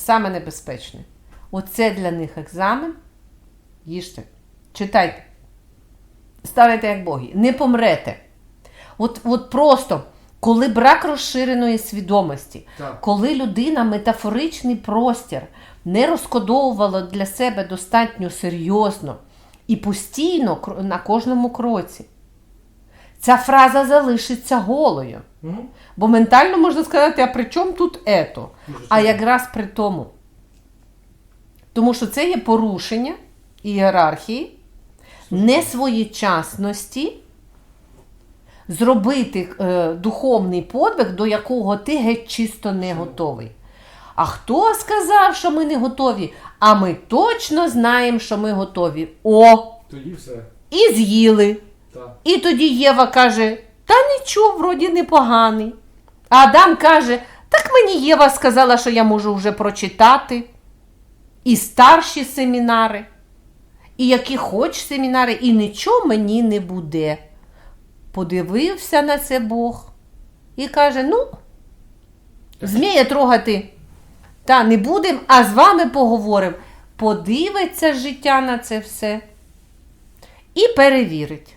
саме небезпечне. Оце для них екзамен. Їжте, читайте. Ставайте як боги. Не помрете. От, от просто, коли брак розширеної свідомості, Так. коли людина метафоричний простір не розкодовувала для себе достатньо серйозно і постійно на кожному кроці, ця фраза залишиться голою. Бо ментально можна сказати, а при чому тут ето? А якраз при тому. Тому що це є порушення ієрархії, несвоєчасності, зробити е, духовний подвиг, до якого ти геть чисто не готовий. А хто сказав, що ми не готові? А ми точно знаємо, що ми готові. О! Тоді все. І з'їли. І тоді Єва каже: Та нічого, вроді непоганий. А Адам каже: Так мені Єва сказала, що я можу вже прочитати. І старші семінари, і які хоч семінари, і нічого мені не буде. Подивився на це Бог і каже: Ну, змія трогати та не будемо, а з вами поговоримо. Подивиться життя на це все і перевірить.